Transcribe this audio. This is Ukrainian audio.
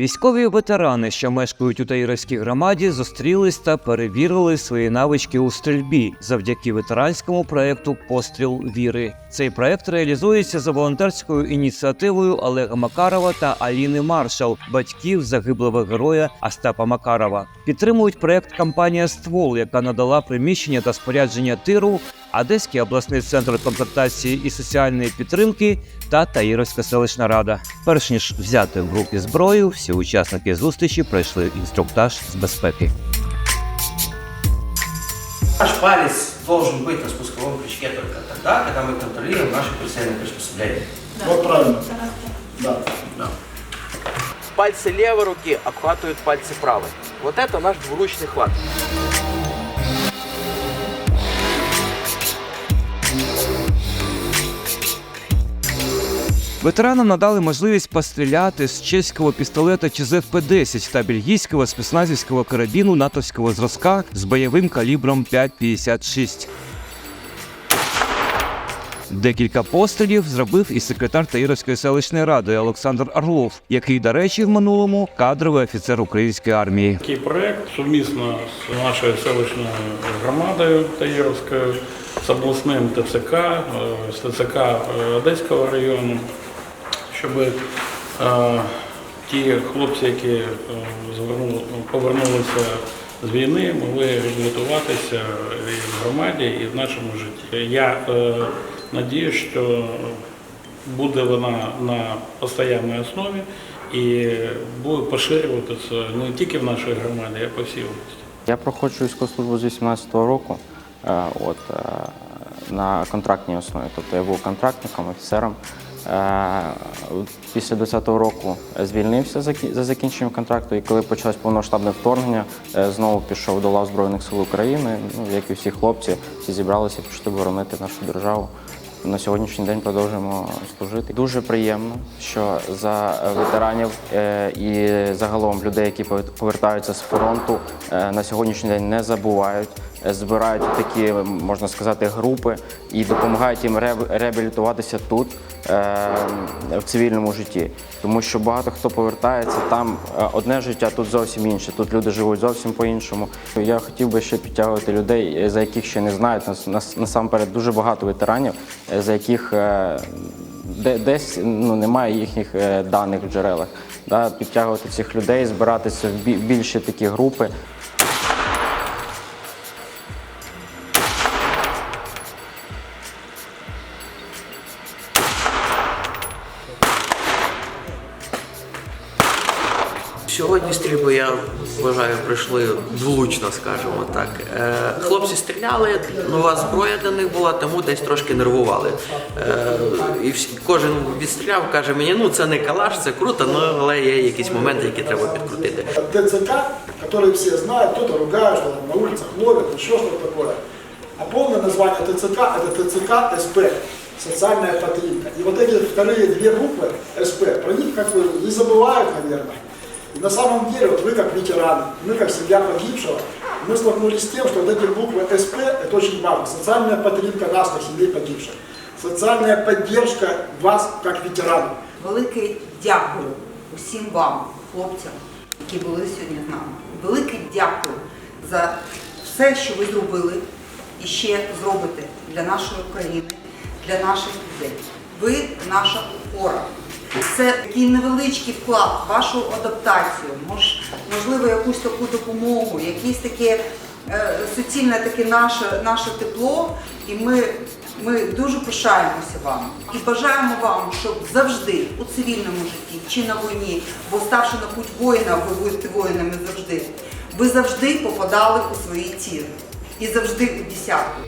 Військові ветерани, що мешкають у Таїровській громаді, зустрілись та перевірили свої навички у стрільбі завдяки ветеранському проекту Постріл віри. Цей проект реалізується за волонтерською ініціативою Олега Макарова та Аліни Маршал, батьків загиблого героя Остапа Макарова. Підтримують проект компанія Ствол, яка надала приміщення та спорядження тиру, Одеський обласний центр комплектації і соціальної підтримки та Таїровська селищна рада. Перш ніж взяти в групі зброю, всі учасники зустрічі пройшли інструктаж з безпеки. Наш палец должен быть на спусковом крючке только тогда, когда мы контролируем наши прицельные приспособления. Вот правильно. Да. Да. Пальцы левой руки обхватывают пальцы правой. Вот это наш двуручный хват. Ветеранам надали можливість постріляти з чеського пістолета ЧЗФП-10 та бельгійського спецназівського карабіну натовського зразка з бойовим калібром 5,56. Декілька пострілів зробив і секретар Таїровської селищної ради Олександр Орлов, який, до речі, в минулому кадровий офіцер української армії. Такий проект сумісно з нашою селищною громадою Таїровською, з обласним ТЦК, е, з ТЦК е, Одеського району, щоб е, ті хлопці, які е, зверну- повернулися з війни, могли реабілітуватися і в громаді, і в нашому житті. Я е, надію, що буде вона на постійній основі і буде поширюватися не тільки в нашій громаді, а по всій області. Я проходжу військову службу з 18-го року от, на контрактній основі. Тобто я був контрактником, офіцером. Е, Після 20-го року звільнився за кі- за закінченням контракту, і коли почалось повноштабне вторгнення, е, знову пішов до лав Збройних сил України. Ну, як і всі хлопці, всі зібралися пішли боронити нашу державу. На сьогоднішній день продовжуємо служити. Дуже приємно, що за ветеранів е, і загалом людей, які повер- повертаються з фронту, е, на сьогоднішній день не забувають, е, збирають такі, можна сказати, групи і допомагають їм реаб- реабілітуватися тут, в цивільному житті. Тому що багато хто повертається там одне життя, тут зовсім інше. Тут люди живуть зовсім по-іншому. Я хотів би ще підтягувати людей, за яких ще не знають. Нас, нас насамперед дуже багато ветеранів, за яких е, де, десь ну, немає їхніх е, даних в джерелах. Да, підтягувати цих людей, збиратися в більші такі групи. Сьогодні стрільби, я вважаю, пройшли влучно, скажімо так. Е, Хлопці стріляли, нова зброя для них була, тому десь трошки нервували. Е, І всі- кожен відстріляв, каже мені, ну це не калаш, це круто, ну, але є якісь моменти, які треба підкрутити. ТЦК, который все знают, кто-то ругает, что там на улицах ловят, еще что-то такое. А полное название ТЦК – это ТЦК СП, социальная подтримка. И вот эти вторые две буквы СП, про них как бы не забывают, наверное. И на самом деле, вот вы как ветераны, мы как семья погибшего, мы столкнулись с тем, что вот эти буквы СП – это очень важно. Социальная подтримка нас, как семей погибших. Социальная поддержка вас, как ветеранов. Велике дякую усім вам, хлопцям, які були сьогодні з нами. Велике дякую за все, що ви зробили і ще зробите для нашої країни, для наших людей. Ви наша опора. Це такий невеличкий вклад в вашу адаптацію, мож- можливо, якусь таку допомогу, якісь таке е, суцільне таке наше, наше тепло, і ми ми дуже пишаємося вам і бажаємо вам, щоб завжди у цивільному житті чи на війні, бо ставши на путь воїна, ви будете воїнами завжди. Ви завжди попадали у свої цілі і завжди у десятку.